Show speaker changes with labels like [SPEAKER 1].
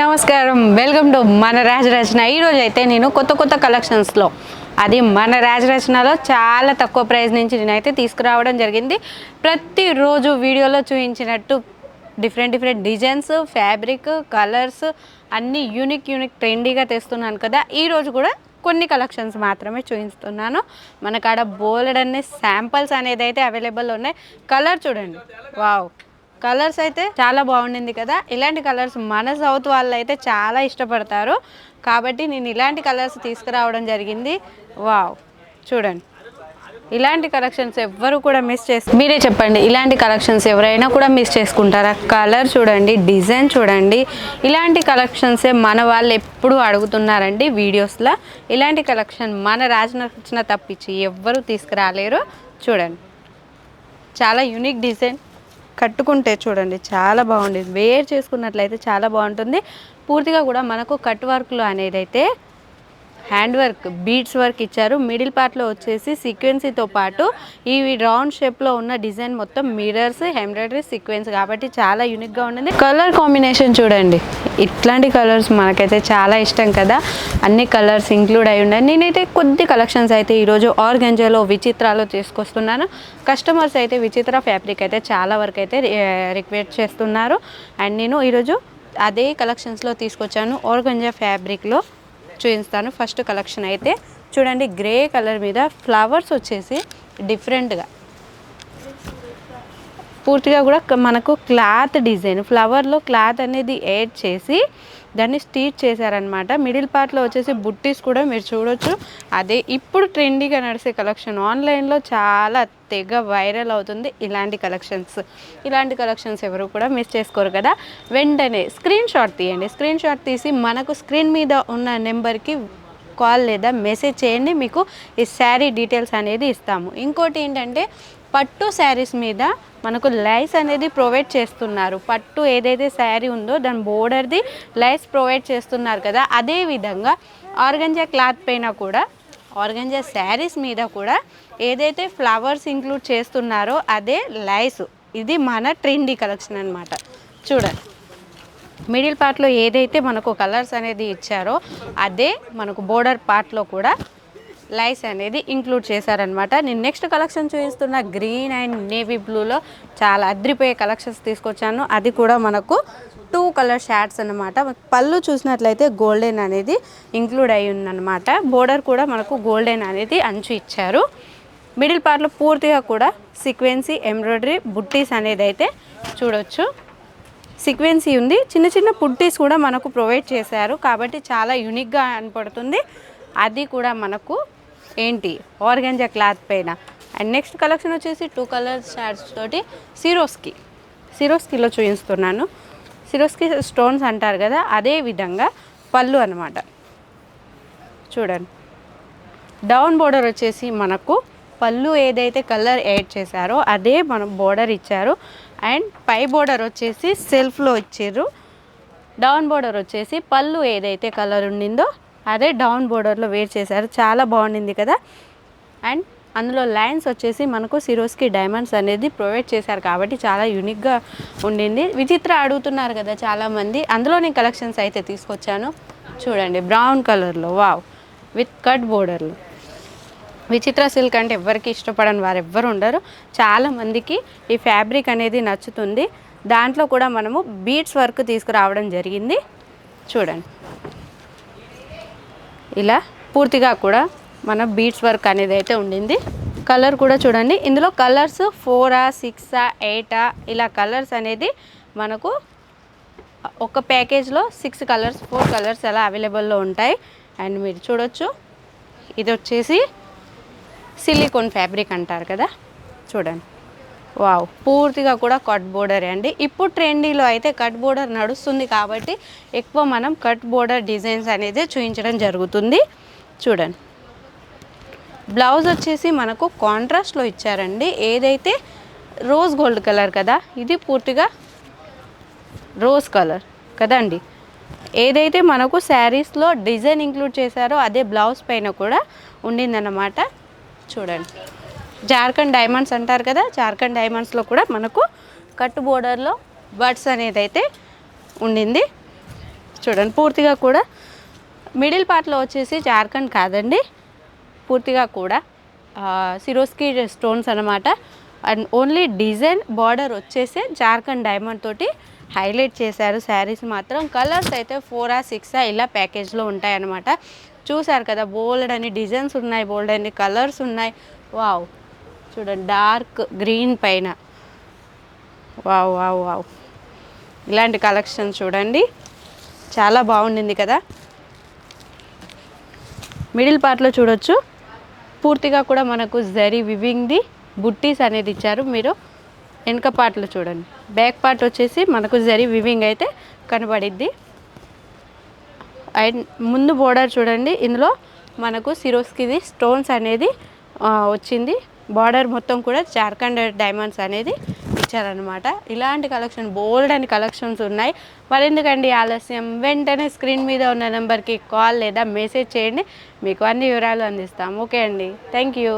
[SPEAKER 1] నమస్కారం. Welcome to మన రాజరచన. ఈరోజు అయితే నేను కొత్త కొత్త కలెక్షన్స్లో అది మన రాజరచనలో చాలా తక్కువ ప్రైస్ నుంచి నేనైతే తీసుకురావడం జరిగింది. ప్రతిరోజు వీడియోలో చూపించినట్టు different different designs fabric colours అన్నీ యూనిక్ యూనిక్ ట్రెండీగా తెస్తున్నాను కదా. ఈరోజు కూడా కొన్ని కలెక్షన్స్ మాత్రమే చూపిస్తున్నాను. మన కాడ బోలెడ్ శాంపిల్స్ అనేది అయితే అవైలబుల్ ఉన్నాయి. కలర్ చూడండి. వావ్ కలర్స్ అయితే చాలా బాగుండింది కదా. ఇలాంటి కలర్స్ మన సౌత్ వాళ్ళు అయితే చాలా ఇష్టపడతారు. కాబట్టి నేను ఇలాంటి కలర్స్ తీసుకురావడం జరిగింది. వావ్! చూడండి. ఇలాంటి కలెక్షన్స్ ఎవ్వరు కూడా మిస్ చేసి మీరే చెప్పండి. ఇలాంటి కలెక్షన్స్ ఎవరైనా కూడా మిస్ చేసుకుంటారా? కలర్ చూడండి డిజైన్ చూడండి. ఇలాంటి కలెక్షన్సే మన వాళ్ళు ఎప్పుడు అడుగుతున్నారండి వీడియోస్లో. ఇలాంటి కలెక్షన్ మన రాజనరచన తప్పించి ఎవ్వరు తీసుకురాలేరు. చూడండి. చాలా యూనిక్ డిజైన్. కట్టుకుంటే చూడండి చాలా బాగుండేది. వేర్ చేసుకున్నట్లయితే చాలా బాగుంటుంది. పూర్తిగా కూడా మనకు కట్ వర్క్లు అనేది అయితే హ్యాండ్ వర్క్ బీడ్స్ వర్క్ ఇచ్చారు. మిడిల్ పార్ట్లో వచ్చేసి సీక్వెన్సీతో పాటు ఈ రౌండ్ షేప్లో ఉన్న డిజైన్ మొత్తం మిరర్స్ ఎంబ్రాయిడరీ సీక్వెన్స్ కాబట్టి చాలా యూనిక్గా ఉండింది. కలర్ కాంబినేషన్ చూడండి. ఇట్లాంటి కలర్స్ మనకైతే చాలా ఇష్టం కదా. అన్ని కలర్స్ ఇంక్లూడ్ అయి ఉన్నాయి. నేనైతే కొద్ది కలెక్షన్స్ అయితే ఈరోజు ఆర్గంజాలో విచిత్రాలు తీసుకొస్తున్నాను. కస్టమర్స్ అయితే విచిత్ర ఫ్యాబ్రిక్ అయితే చాలా వరకు అయితే రిక్వెస్ట్ చేస్తున్నారు. అండ్ నేను ఈరోజు అదే కలెక్షన్స్లో తీసుకొచ్చాను. ఆర్గంజా ఫ్యాబ్రిక్లో చూపిస్తాను. ఫస్ట్ కలెక్షన్ అయితే చూడండి గ్రే కలర్ మీద ఫ్లవర్స్ వచ్చేసి డిఫరెంట్గా పూర్తిగా కూడా మనకు క్లాత్ డిజైన్ ఫ్లవర్లో క్లాత్ అనేది యాడ్ చేసి దాన్ని స్టీచ్ చేశారనమాట మిడిల్ పార్ట్లో వచ్చేసి బుట్టీస్ కూడా మీరు చూడొచ్చు. అదే ఇప్పుడు ట్రెండీగా నడిచే కలెక్షన్. ఆన్లైన్లో చాలా తెగ వైరల్ అవుతుంది ఇలాంటి కలెక్షన్స్. ఇలాంటి కలెక్షన్స్ ఎవరు కూడా మిస్ చేసుకోరు కదా. వెంటనే స్క్రీన్ షాట్ తీయండి. స్క్రీన్ షాట్ తీసి మనకు స్క్రీన్ మీద ఉన్న నెంబర్కి కాల్ లేదా మెసేజ్ చేయండి. మీకు ఈ శారీ డీటెయిల్స్ అనేది ఇస్తాము. ఇంకోటి ఏంటంటే పట్టు శారీస్ మీద మనకు లైస్ అనేది ప్రొవైడ్ చేస్తున్నారు. పట్టు ఏదైతే శారీ ఉందో దాని బోర్డర్ది లైస్ ప్రొవైడ్ చేస్తున్నారు కదా అదే విధంగా ఆర్గంజా క్లాత్ పైన కూడా ఆర్గంజా శారీస్ మీద కూడా ఏదైతే ఫ్లవర్స్ ఇంక్లూడ్ చేస్తున్నారో అదే లైస్. ఇది మన ట్రెండీ కలెక్షన్ అనమాట చూడండి. మిడిల్ పార్ట్లో ఏదైతే మనకు కలర్స్ అనేది ఇచ్చారో అదే మనకు బోర్డర్ పార్ట్లో కూడా లైస్ అనేది ఇంక్లూడ్ చేశారనమాట నేను నెక్స్ట్ కలెక్షన్ చూపిస్తున్న గ్రీన్ అండ్ నేవీ బ్లూలో చాలా అద్రిపోయే కలెక్షన్స్ తీసుకొచ్చాను. అది కూడా మనకు టూ కలర్ షార్ట్స్ అనమాట పళ్ళు చూసినట్లయితే గోల్డెన్ అనేది ఇంక్లూడ్ అయి ఉందన్నమాట. బోర్డర్ కూడా మనకు గోల్డెన్ అనేది అంచు ఇచ్చారు. మిడిల్ పార్ట్లో పూర్తిగా కూడా సీక్వెన్సీ ఎంబ్రాయిడరీ బుట్టీస్ అనేది అయితే చూడొచ్చు. సీక్వెన్సీ ఉంది. చిన్న చిన్న పుట్టీస్ కూడా మనకు ప్రొవైడ్ చేశారు. కాబట్టి చాలా యూనిక్గా కనపడుతుంది. అది కూడా మనకు ఏంటి? ఆర్గంజా క్లాత్ పైన. అండ్ నెక్స్ట్ కలెక్షన్ వచ్చేసి టూ కలర్ షార్ట్స్ తోటి సిరోస్కి. సిరోస్కిలో చూపిస్తున్నాను. సిరోస్కి స్టోన్స్ అంటారు కదా అదే విధంగా పళ్ళు అనమాట చూడండి. డౌన్ బోర్డర్ వచ్చేసి మనకు పళ్ళు ఏదైతే కలర్ యాడ్ చేశారో అదే మనం బోర్డర్ ఇచ్చారు. అండ్ పై బోర్డర్ వచ్చేసి సెల్ఫ్లో ఇచ్చారు. డౌన్ బోర్డర్ వచ్చేసి పళ్ళు ఏదైతే కలర్ ఉండిందో అదే డౌన్ బోర్డర్లో వేర్ చేశారు. చాలా బాగుండింది కదా. అండ్ అందులో లైన్స్ వచ్చేసి మనకు సిరోస్కి డైమండ్స్ అనేది ప్రొవైడ్ చేశారు కాబట్టి చాలా యూనిక్గా ఉండింది. విచిత్ర అడుగుతున్నారు కదా చాలామంది. అందులో నేను కలెక్షన్స్ అయితే తీసుకొచ్చాను. చూడండి బ్రౌన్ కలర్లో వావ్ విత్ కట్ బోర్డర్లో విచిత్ర సిల్క్ అంటే ఎవరికి ఇష్టపడని వారు ఎవ్వరు ఉండరు. చాలామందికి ఈ ఫ్యాబ్రిక్ అనేది నచ్చుతుంది. దాంట్లో కూడా మనము బీట్స్ వర్క్ తీసుకురావడం జరిగింది. చూడండి. ఇలా పూర్తిగా కూడా మన బీడ్స్ వర్క్ అనేది అయితే ఉండింది. కలర్ కూడా చూడండి. ఇందులో కలర్స్ ఫోరా సిక్సా ఎయిటా ఇలా కలర్స్ అనేది మనకు ఒక ప్యాకేజ్లో సిక్స్ కలర్స్ ఫోర్ కలర్స్ అలా అవైలబుల్లో ఉంటాయి. అండ్ మీరు చూడొచ్చు. ఇది వచ్చేసి సిలికోన్ ఫ్యాబ్రిక్ అంటారు కదా. చూడండి. వావ్. పూర్తిగా కూడా కట్ బోర్డరే అండి. ఇప్పుడు ట్రెండీలో అయితే కట్ బోర్డర్ నడుస్తుంది కాబట్టి ఎక్కువ మనం కట్ బోర్డర్ డిజైన్స్ అనేది చూపించడం జరుగుతుంది. చూడండి. బ్లౌజ్ వచ్చేసి మనకు కాంట్రాస్ట్లో ఇచ్చారండి. ఏదైతే రోజ్ గోల్డ్ కలర్ కదా ఇది పూర్తిగా రోజ్ కలర్ కదండి. ఏదైతే మనకు శారీస్లో డిజైన్ ఇంక్లూడ్ చేశారో అదే బ్లౌజ్ పైన కూడా ఉండిందన్నమాట. చూడండి. జార్ఖండ్ డైమండ్స్ అంటారు కదా జార్ఖండ్ డైమండ్స్లో కూడా మనకు కట్ బోర్డర్లో బర్డ్స్ అనేది అయితే ఉండింది. చూడండి పూర్తిగా కూడా మిడిల్ పార్ట్లో వచ్చేసి జార్ఖండ్ కాదండి. పూర్తిగా కూడా సిరోస్కి స్టోన్స్ అనమాట అండ్ ఓన్లీ డిజైన్ బార్డర్ వచ్చేసి జార్ఖండ్ డైమండ్ తోటి హైలైట్ చేశారు. శారీస్ మాత్రం కలర్స్ అయితే ఫోర్ ఆ సిక్స్ ఇలా ప్యాకేజ్లో ఉంటాయన్నమాట. చూశారు చూసారు కదా బోల్డ్ అని డిజైన్స్ ఉన్నాయి బోల్డ్ అని కలర్స్ ఉన్నాయి. వావ్! చూడండి డార్క్ గ్రీన్ పైన. Wow wow wow. ఇలాంటి కలెక్షన్ చూడండి. చాలా బాగుండింది కదా. మిడిల్ పార్ట్లో చూడొచ్చు. పూర్తిగా కూడా మనకు జరీ వివింగ్ది బుట్టీస్ అనేది ఇచ్చారు మీరు. వెనక పార్ట్లో చూడండి. బ్యాక్ పార్ట్ వచ్చేసి మనకు జరీ వివింగ్ అయితే కనబడిద్ది. అండ్ ముందు బోర్డర్ చూడండి. ఇందులో మనకు సిరోస్కిది స్టోన్స్ అనేది వచ్చింది. బార్డర్ మొత్తం కూడా జార్ఖండ్ డైమండ్స్ అనేది ఇచ్చారనమాట ఇలాంటి కలెక్షన్ బోల్డ్ అని కలెక్షన్స్ ఉన్నాయి. మరి ఎందుకండి ఆలస్యం? వెంటనే స్క్రీన్ మీద ఉన్న నెంబర్కి కాల్ లేదా మెసేజ్ చేయండి. మీకు అన్ని వివరాలు అందిస్తాం. ఓకే అండి. Thank you